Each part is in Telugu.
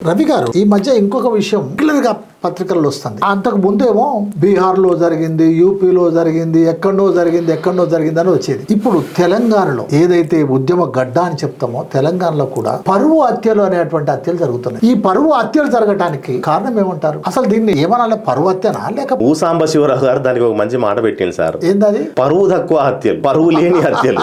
రవి గారు ఈ మధ్య ఇంకొక విషయం క్లియర్గా పత్రికల్లో వస్తుంది. అంతకు ముందేమో బీహార్లో జరిగింది యూపీలో జరిగింది ఎక్కడో జరిగింది ఎక్కడో జరిగింది అని వచ్చేది. ఇప్పుడు తెలంగాణలో ఏదైతే ఉద్యమ గడ్డ అని చెప్తామో తెలంగాణలో కూడా పరువు హత్యలు అనేటువంటి హత్యలు జరుగుతున్నాయి. ఈ పరువు హత్యలు జరగడానికి కారణం ఏమంటారు? అసలు దీన్ని ఏమనాలి? పరువు హత్యనా లేక ఊసాంబ శివరావు గారు దానికి ఒక మంచి మాట పెట్టింది సార్. ఏందది? పరువు తక్కువ హత్యలు పరువు లేని హత్యలు.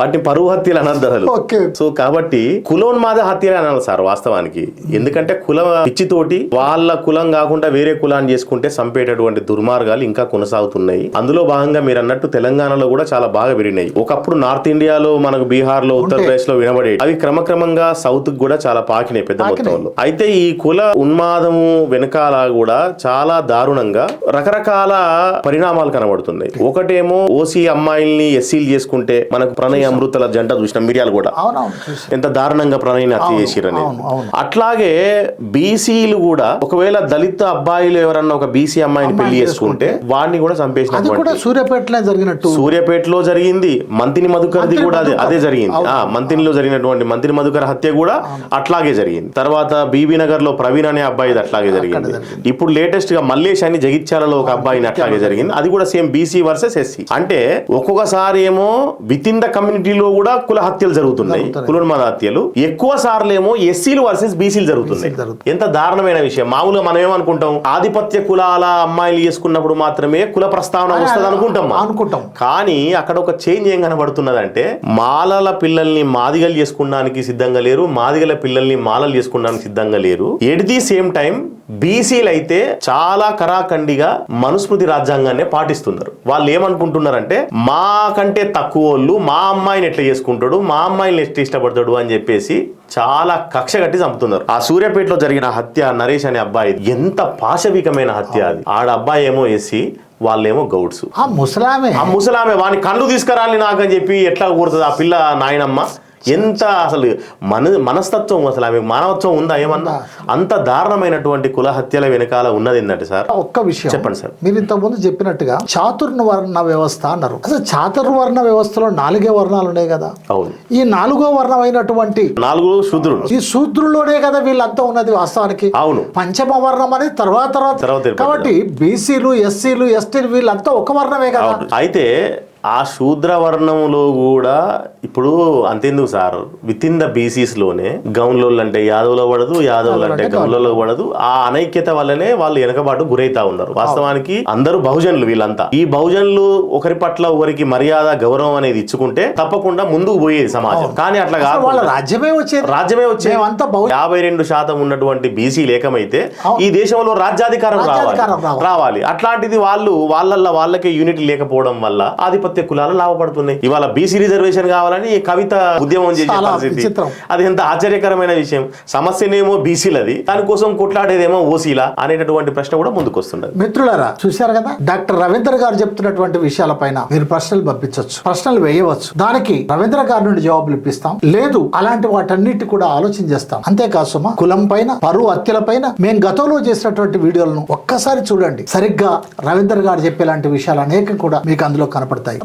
వాటిని పరువు హత్యలు అసలు ఓకే. సో కాబట్టి కులోన్మాద హత్యలు అనాలి సార్ వాస్తవానికి. ఎందుకంటే కుల పిచ్చితోటి వాళ్ళ కులం కాకుండా వేరే కులాన్ని చేసుకుంటే చంపేటటువంటి దుర్మార్గాలు ఇంకా కొనసాగుతున్నాయి. అందులో భాగంగా మీరు అన్నట్టు తెలంగాణలో కూడా చాలా బాగా పెరిగినాయి ఒకప్పుడు నార్త్ ఇండియాలో మనకు బీహార్లో ఉత్తరప్రదేశ్లో వినబడే అవి క్రమక్రమంగా సౌత్కి కూడా చాలా పాకినాయి పెద్ద. మొత్తంలో. అయితే ఈ కుల ఉన్మాదము వెనకాల కూడా చాలా దారుణంగా రకరకాల పరిణామాలు కనబడుతున్నాయి. ఒకటేమో ఓసీ అమ్మాయిల్ని ఎస్సీలు చేసుకుంటే మనకు ప్రణయ అమృతల జంట చూసిన మిరియాలు కూడా. ఎంత దారుణంగా ప్రణయిని హత్య చేసిరని. అట్లాగే బీసీలు కూడా ఒకవేళ దళిత అబ్బాయిలు ఎవరన్నా ఒక బీసీ అమ్మాయిని పెళ్ళి చేసుకుంటే వాడిని కూడా చంపేసినటువంటి కూడా సూర్యాపేటలో జరిగినట్టు. సూర్యాపేటలో జరిగింది. మంతిని మధుకర్ది కూడా అదే అదే జరిగింది. ఆ మంతినిలో జరిగినటువంటి మంతిని మధుకర్ హత్య కూడా అట్లాగే జరిగింది. తర్వాత బీబీ నగర్లో ప్రవీణ్ అనే అబ్బాయి అట్లాగే జరిగింది. ఇప్పుడు లేటెస్ట్గా మల్లేష్ అని జగిత్యాలలో ఒక అబ్బాయిని అట్లాగే జరిగింది. అది కూడా సేమ్ బీసీ వర్సెస్ ఎస్సీ. అంటే ఒక్కొక్కసారి ఏమో విత్ ఇన్ ద కమ్యూనిటీలో కూడా కుల హత్యలు జరుగుతున్నాయి. కులన్మాద హత్యలు. ఎక్కువ సార్లు ఏమో ఎస్సీలు వర్సెస్ బీసీలు జరుగుతున్నాయి. ఎంత దారుణమైన విషయం. మామూలుగా మనం ఏమనుకుంటాం? ఆధిపత్య కులాల అమ్మాయిలు చేసుకున్నప్పుడు మాత్రమే కుల ప్రస్తావన వస్తుంది అనుకుంటాం. అనుకుంటాం. కానీ అక్కడ ఒక చేంజ్ ఏం కనబడుతున్నదంటే మాలల పిల్లల్ని మాదిగలు చేసుకోవడానికి సిద్ధంగా లేరు మాదిగల పిల్లల్ని మాలలు చేసుకోవడానికి సిద్ధంగా లేరు. ఎట్ ది సేమ్ టైం బీసీలు అయితే చాలా కరాఖండిగా మనుస్మృతి రాజ్యాంగాన్ని పాటిస్తున్నారు. వాళ్ళు ఏమనుకుంటున్నారంటే మా కంటే తక్కువ వాళ్ళు మా అమ్మాయిని ఎట్లా చేసుకుంటాడు మా అమ్మాయిని ఎట్లా ఇష్టపడతాడు అని చెప్పేసి చాలా కక్ష కట్టి చంపుతున్నారు. ఆ సూర్యాపేటలో జరిగిన హత్య నరేష్ అనే అబ్బాయి ఎంత పాశవికమైన హత్య అది. ఆడ అబ్బాయి ఏమో వేసి వాళ్ళేమో గౌడ్స్. ఆ ముసలామే. ఆ ముసలామె వాని కళ్ళు తీసుకురాలి నాకు అని చెప్పి ఎట్లా కూడుతుంది ఆ పిల్ల నాయనమ్మ? ఎంత అసలు మన మనస్తత్వం అసలు ఆమె మానవత్వం ఉందా ఏమన్నా? అంత దారుణమైనటువంటి కుల హత్యల వెనకాల ఉన్నది ఏంటంటే సార్? ఒక్క విషయం. చెప్పండి సార్. మీరు ఇంతకుముందు చెప్పినట్టుగా చాతుర్వర్ణ వ్యవస్థ అన్నారు. అసలు చాతుర్వర్ణ వ్యవస్థలో నాలుగే వర్ణాలు ఉన్నాయి కదా. అవును. ఈ నాలుగో వర్ణం అయినటువంటి నాలుగు శూద్రుడు ఈ శూద్రుల్లోనే కదా వీళ్ళంతా ఉన్నది వాస్తవానికి. అవును. పంచమ వర్ణం అనేది తర్వాత తర్వాత. కాబట్టి బీసీలు ఎస్సీలు ఎస్టీలు వీళ్ళంతా ఒక వర్ణమే కదా. అయితే ఆ శూద్ర వర్ణంలో కూడా ఇప్పుడు అంతెందుకు సార్? విత్ ఇన్ ద బీసీస్లోనే గౌన్లోళ్ళు అంటే యాదవ్లో పడదు యాదవ్లు అంటే గౌన్లలో పడదు ఆ అనైక్యత వల్లనే వాళ్ళు వెనకబాటు గురైతా ఉన్నారు. వాస్తవానికి అందరూ బహుజనులు వీళ్ళంతా. ఈ బహుజనులు ఒకరి పట్ల ఒకరికి మర్యాద గౌరవం అనేది ఇచ్చుకుంటే తప్పకుండా ముందుకు పోయేది సమాజం. కానీ అట్లా కాదు రాజ్యమే వచ్చేది. రాజ్యమే వచ్చే యాభై రెండు శాతం ఉన్నటువంటి బీసీ లేకమైతే. ఈ దేశంలో రాజ్యాధికారం రావాలి రాజ్యాధికారం రావాలి. రావాలి. అట్లాంటిది వాళ్ళు వాళ్ళ వాళ్ళకే యూనిటీ లేకపోవడం వల్ల ఆధిపత్య కులాలు లాభపడుతున్నాయి. ఇవాళ బీసీ రిజర్వేషన్ కావాలని కవిత ఉద్యమం చేసే పరిస్థితి. అది ఎంత ఆశ్చర్యకరమైన విషయం. సమస్యనేమో బీసీలది దానికోసం కొట్లాడేదేమో ఓసీలా అనేటటువంటి ప్రశ్న కూడా ముందుకు వస్తున్నది మిత్రులారా చూశారు కదా? డాక్టర్ రవీంద్ర గారు చెప్తున్నటువంటి విషయాలపైన మీరు ప్రశ్నలు పంపించవచ్చు ప్రశ్నలు వేయవచ్చు. దానికి రవీంద్ర గారి నుండి జవాబులు ఇప్పిస్తాం. లేదు అలాంటి వాటన్నిటి కూడా ఆలోచన చేస్తాం. అంతేకాదు సుమా కులం పైన పరువు హత్యల పైన మేము గతంలో చేసినటువంటి వీడియోలను ఒక్కసారి చూడండి. సరిగ్గా రవీంద్ర గారు చెప్పేలాంటి విషయాలు అనేకం కూడా మీకు అందులో కనపడతాయి.